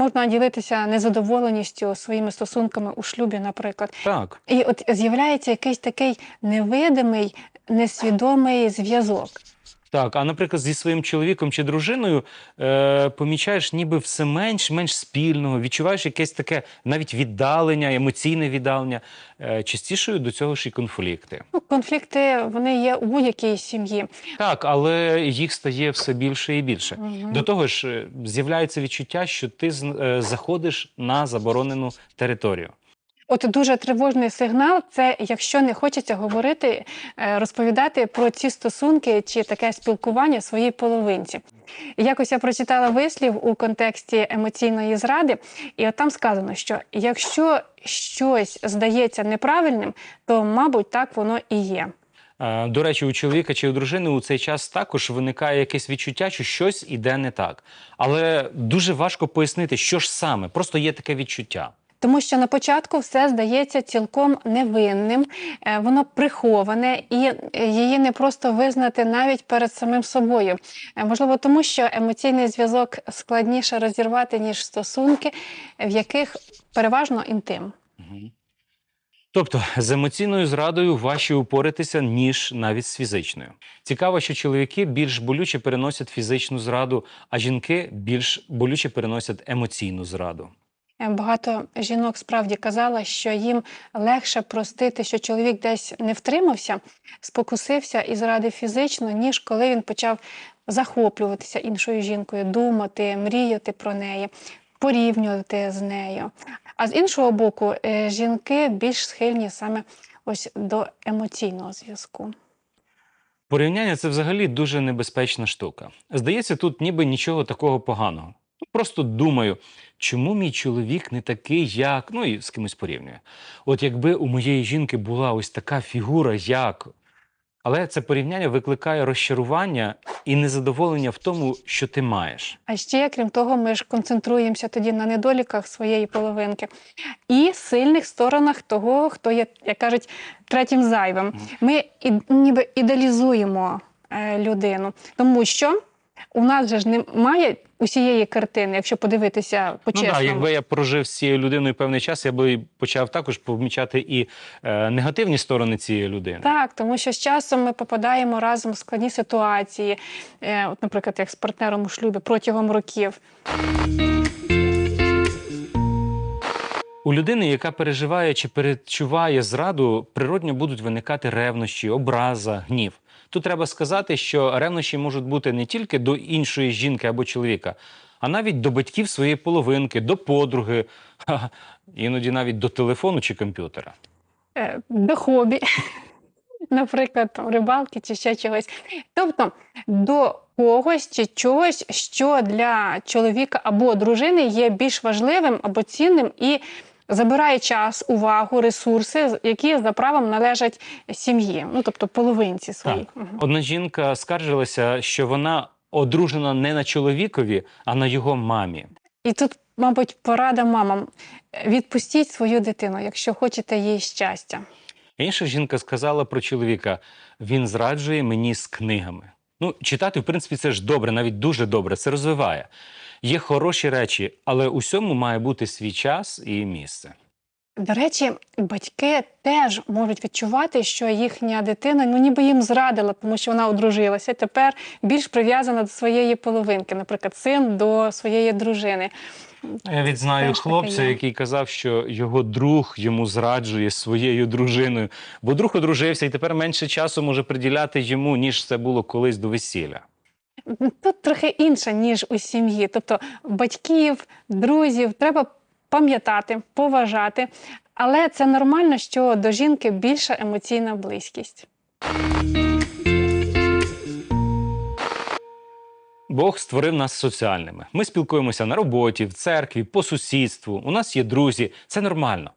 можна ділитися незадоволеністю своїми стосунками у шлюбі, наприклад. Так. І от з'являється якийсь такий невидимий, несвідомий зв'язок. Так, а наприклад, зі своїм чоловіком чи дружиною е, помічаєш ніби все менш менш спільного, відчуваєш якесь таке навіть віддалення, емоційне віддалення. Е, частішою до цього ж і конфлікти. Ну, конфлікти вони є у будь-якій сім'ї. Так, але їх стає все більше і більше. Мгм. До того ж, е, з'являється відчуття, що ти е, заходиш на заборонену територію. От дуже тривожний сигнал це якщо не хочеться говорити, е, розповідати про ці стосунки чи таке спілкування своїй половинці. Якось я прочитала вислів у контексті емоційної зради, і от там сказано, що якщо щось здається неправильним, то мабуть так воно і є. Е, До речі, у чоловіка чи у дружини у цей час також виникає якесь відчуття, що щось іде не так. Але дуже важко пояснити, що ж саме. Просто є таке відчуття. Тому що на початку все здається цілком невинним, е, воно приховане, і е, її не просто визнати навіть перед самим собою. Е, Можливо, тому що емоційний зв'язок складніше розірвати, ніж стосунки, в яких переважно інтим. Тобто з емоційною зрадою важче упоратися, ніж навіть з фізичною. Цікаво, що чоловіки більш болюче переносять фізичну зраду, а жінки більш болюче переносять емоційну зраду. Багато жінок справді казала, що їм легше простити, що чоловік десь не втримався, спокусився і зрадив фізично, ніж коли він почав захоплюватися іншою жінкою, думати, мріяти про неї, порівнювати з нею. А з іншого боку, е, жінки більш схильні саме ось до емоційного зв'язку. Порівняння це взагалі дуже небезпечна штука. Здається, тут ніби нічого такого поганого. Просто думаю, чому мій чоловік не такий, як ну і з кимось порівнює. От якби у моєї жінки була ось така фігура, як. Але це порівняння викликає розчарування і незадоволення в тому, що ти маєш. А ще, крім того, ми ж концентруємося тоді на недоліках своєї половинки і сильних сторонах того, хто є, як кажуть, третім зайвим. Ми і, ніби ідеалізуємо е, людину, тому що у нас же ж немає усієї картини, якщо подивитися Ну по-чесному. так, якби я прожив з цією людиною певний час, я би почав також помічати і е, негативні сторони цієї людини. Так, тому що з часом ми попадаємо разом в складні ситуації, е, от, наприклад, як з партнером у шлюбі протягом років. У людини, яка переживає чи перечуває зраду, природньо будуть виникати ревнощі, образа, гнів. Тут треба сказати, що ревнощі можуть бути не тільки до іншої жінки або чоловіка, а навіть до батьків своєї половинки, до подруги, іноді навіть до телефону чи комп'ютера. е, до хобі, наприклад, рибалки чи ще чогось. Тобто до когось чи чогось, що для чоловіка або дружини є більш важливим або цінним і забирає час, увагу, ресурси, які за правом належать сім'ї, ну тобто половинці своїй. Так. Мгм. Одна жінка скаржилася, що вона одружена не на чоловікові, а на його мамі. І тут, мабуть, порада мамам: відпустіть свою дитину, якщо хочете їй щастя. Інша жінка сказала про чоловіка: він зраджує мені з книгами. Ну, читати, в принципі, це ж добре, навіть дуже добре, це розвиває. Є хороші речі, але усьому має бути свій час і місце. До речі, батьки теж можуть відчувати, що їхня дитина ну ніби їм зрадила, тому що вона одружилася. Тепер більш прив'язана до своєї половинки, наприклад, син до своєї дружини. Я відзнаю Теж хлопця, який казав, що його друг йому зраджує своєю дружиною, бо друг одружився і тепер менше часу може приділяти йому, ніж це було колись до весілля. Тут трохи інше, ніж у сім'ї. Тобто батьків, друзів треба пам'ятати, поважати. Але це нормально, що до жінки більша емоційна близькість. Бог створив нас соціальними. Ми спілкуємося на роботі, в церкві, по сусідству. У нас є друзі, це нормально.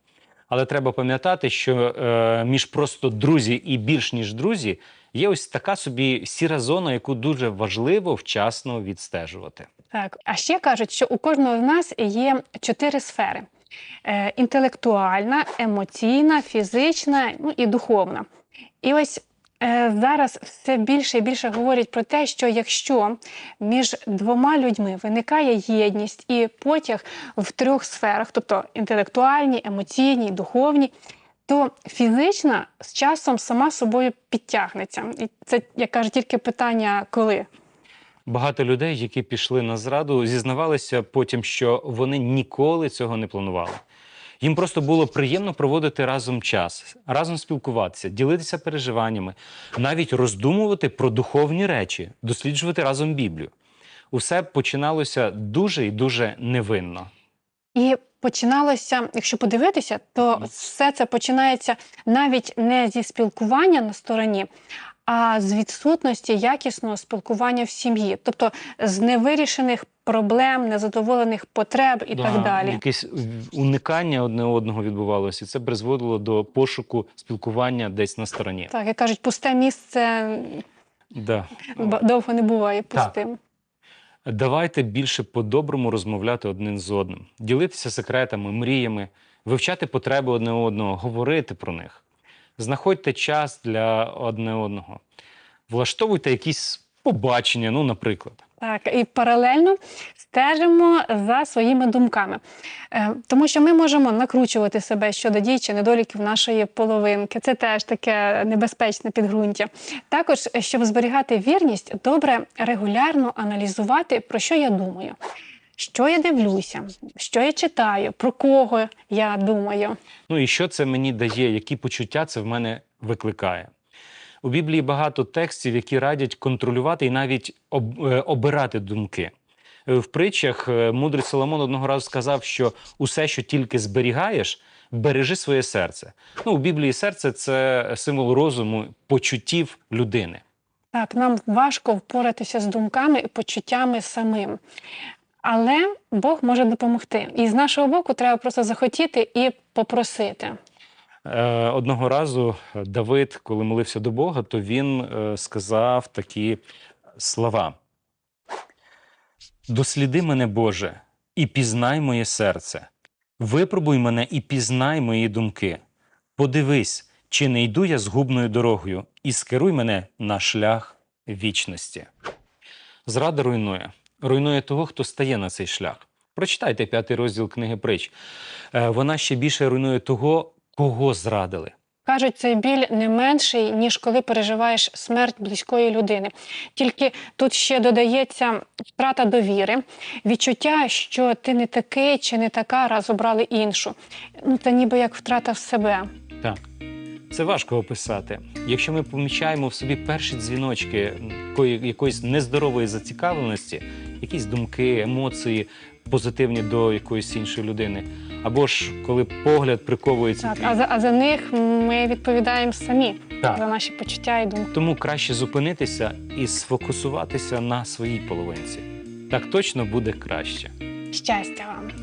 Але треба пам'ятати, що е, між просто друзі і більш ніж друзі є ось така собі сіра зона, яку дуже важливо вчасно відстежувати. Так, а ще кажуть, що у кожного з нас є чотири сфери: е, інтелектуальна, емоційна, фізична ну і духовна. І ось Е, Зараз все більше і більше говорять про те, що якщо між двома людьми виникає єдність і потяг в трьох сферах, тобто інтелектуальній, емоційній, духовній, то фізична з часом сама собою підтягнеться. І це, як кажуть, тільки питання коли. Багато людей, які пішли на зраду, зізнавалися потім, що вони ніколи цього не планували. Їм просто було приємно проводити разом час, разом спілкуватися, ділитися переживаннями, навіть роздумувати про духовні речі, досліджувати разом Біблію. Усе починалося дуже і дуже невинно. І починалося, якщо подивитися, то все це починається навіть не зі спілкування на стороні, а з відсутності якісного спілкування в сім'ї, тобто з невирішених проблем, незадоволених потреб і так далі. Якесь уникання одне одного відбувалося, і це призводило до пошуку спілкування десь на стороні. Так, як кажуть, пусте місце Да. довго не буває Так. пустим. Давайте більше по-доброму розмовляти один з одним, ділитися секретами, мріями, вивчати потреби одне одного, говорити про них. Знаходьте час для одне одного. Влаштовуйте якісь побачення, ну, наприклад. Так, і паралельно стежимо за своїми думками, Е, тому що ми можемо накручувати себе щодо дій чи недоліків нашої половинки. Це теж таке небезпечне підґрунтя. Також, щоб зберігати вірність, добре регулярно аналізувати, про що я думаю, що я дивлюся, що я читаю, про кого я думаю. Ну і що це мені дає, які почуття це в мене викликає. У Біблії багато текстів, які радять контролювати і навіть е, обирати думки. Е, В притчах е, мудрий Соломон одного разу сказав, що усе, що тільки зберігаєш, бережи своє серце. Ну, у Біблії серце це символ розуму, почуттів людини. Так, нам важко впоратися з думками і почуттями самим. Але Бог може допомогти. І з нашого боку треба просто захотіти і попросити. Е, Одного разу Давид, коли молився до Бога, то він е, сказав такі слова: Досліди мене, Боже, і пізнай моє серце. Випробуй мене і пізнай мої думки. Подивись, чи не йду я згубною дорогою, і скеруй мене на шлях вічності. Зрада руйнує, руйнує того, хто стає на цей шлях. Прочитайте п'ятий розділ книги притч. Е, Вона ще більше руйнує того, кого зрадили. Кажуть, цей біль не менший, ніж коли переживаєш смерть близької людини. Тільки тут ще додається втрата довіри, відчуття, що ти не такий чи не така, раз обрали іншу. Ну, це ніби як втрата в себе. Так. Це важко описати. Якщо ми помічаємо в собі перші дзвіночки якоїсь нездорової зацікавленості, якісь думки, емоції позитивні до якоїсь іншої людини, або ж коли погляд приковується Так, твій. а за, а за них ми відповідаємо самі Так. за наші почуття і думки. Тому краще зупинитися і сфокусуватися на своїй половинці. Так точно буде краще. Щастя вам!